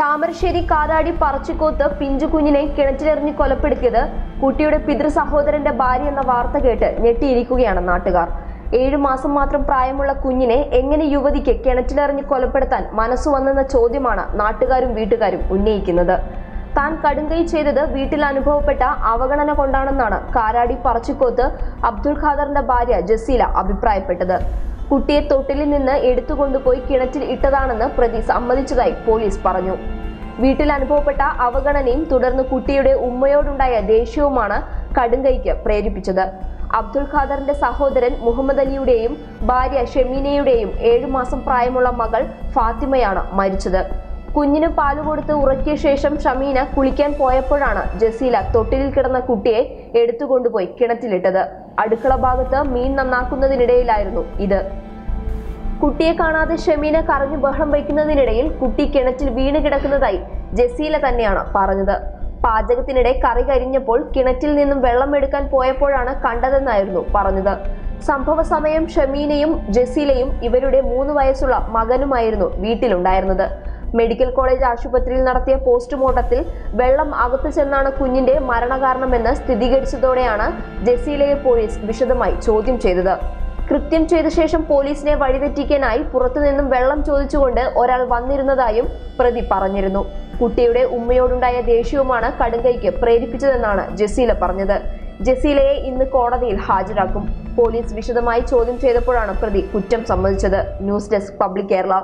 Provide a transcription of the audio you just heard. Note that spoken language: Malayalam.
താമരശ്ശേരി കാതാടി പറച്ചിക്കോത്ത് പിഞ്ചുകുഞ്ഞിനെ കിണറ്റിലെറിഞ്ഞ് കൊലപ്പെടുത്തിയത് കുട്ടിയുടെ പിതൃ സഹോദരന്റെ ഭാര്യ എന്ന വാർത്ത കേട്ട് ഞെട്ടിയിരിക്കുകയാണ് നാട്ടുകാർ. ഏഴു മാസം മാത്രം പ്രായമുള്ള കുഞ്ഞിനെ എങ്ങനെ യുവതിക്ക് കിണറ്റിലെറിഞ്ഞ് കൊലപ്പെടുത്താൻ മനസ്സു വന്നെന്ന ചോദ്യമാണ് നാട്ടുകാരും വീട്ടുകാരും ഉന്നയിക്കുന്നത്. താൻ കടുങ്കൈ ചെയ്തത് വീട്ടിൽ അനുഭവപ്പെട്ട അവഗണന കൊണ്ടാണെന്നാണ് കാരാടി പറച്ചിക്കോത്ത് അബ്ദുൾ ഖാദറിന്റെ ഭാര്യ ജസീല അഭിപ്രായപ്പെട്ടത്. കുട്ടിയെ തൊട്ടിലിൽ നിന്ന് എടുത്തുകൊണ്ടുപോയി കിണറ്റിൽ ഇട്ടതാണെന്ന് പ്രതി സമ്മതിച്ചതായി പോലീസ് പറഞ്ഞു. വീട്ടിൽ അനുഭവപ്പെട്ട അവഗണനയും തുടർന്ന് കുട്ടിയുടെ ഉമ്മയോടുണ്ടായ ദേഷ്യവുമാണ് കടുങ്കൈക്ക് പ്രേരിപ്പിച്ചത്. അബ്ദുൽ ഖാദറിന്റെ സഹോദരൻ മുഹമ്മദ് അലിയുടെയും ഭാര്യ ഷെമീനയുടെയും ഏഴുമാസം പ്രായമുള്ള മകൾ ഫാത്തിമയാണ് മരിച്ചത്. കുഞ്ഞിന് പാൽ കൊടുത്ത് ഉറക്കിയ ശേഷം ഷമീന കുളിക്കാൻ പോയപ്പോഴാണ് ജസീല തൊട്ടിലിൽ കിടന്ന കുട്ടിയെ എടുത്തുകൊണ്ടുപോയി കിണറ്റിലിട്ടത്. അടുക്കള ഭാഗത്ത് മീൻ നന്നാക്കുന്നതിനിടയിലായിരുന്നു ഇത്. കുട്ടിയെ കാണാതെ ഷമീന കരഞ്ഞു ബഹളം വയ്ക്കുന്നതിനിടയിൽ കുട്ടി കിണറ്റിൽ വീണ് കിടക്കുന്നതായി ജസീല തന്നെയാണ് പറഞ്ഞത്. പാചകത്തിനിടെ കറി കരിഞ്ഞപ്പോൾ കിണറ്റിൽ നിന്നും വെള്ളം എടുക്കാൻ പോയപ്പോഴാണ് കണ്ടതെന്നായിരുന്നു പറഞ്ഞത്. സംഭവ സമയം ഷമീനയും ജസീലയും ഇവരുടെ മൂന്ന് വയസ്സുള്ള മകനുമായിരുന്നു വീട്ടിലുണ്ടായിരുന്നത്. മെഡിക്കൽ കോളേജ് ആശുപത്രിയിൽ നടത്തിയ പോസ്റ്റ്മോർട്ടത്തിൽ വെള്ളം അകത്തു ചെന്നാണ് കുഞ്ഞിന്റെ മരണകാരണമെന്ന് സ്ഥിരീകരിച്ചതോടെയാണ് ജസീലയെ പോലീസ് വിശദമായി ചോദ്യം ചെയ്തത്. കൃത്യം ചെയ്ത ശേഷം പോലീസിനെ വഴിതെറ്റിക്കാനായി പുറത്തുനിന്നും വെള്ളം ചോദിച്ചുകൊണ്ട് ഒരാൾ വന്നിരുന്നതായും പ്രതി പറഞ്ഞിരുന്നു. കുട്ടിയുടെ ഉമ്മയോടുണ്ടായ ദേഷ്യവുമാണ് കടുങ്കൈക്ക് പ്രേരിപ്പിച്ചതെന്നാണ് ജസീല പറഞ്ഞത്. ജസീലയെ ഇന്ന് കോടതിയിൽ ഹാജരാക്കും. പോലീസ് വിശദമായി ചോദ്യം ചെയ്തപ്പോഴാണ് പ്രതി കുറ്റം സമ്മതിച്ചത്. News desk public Kerala.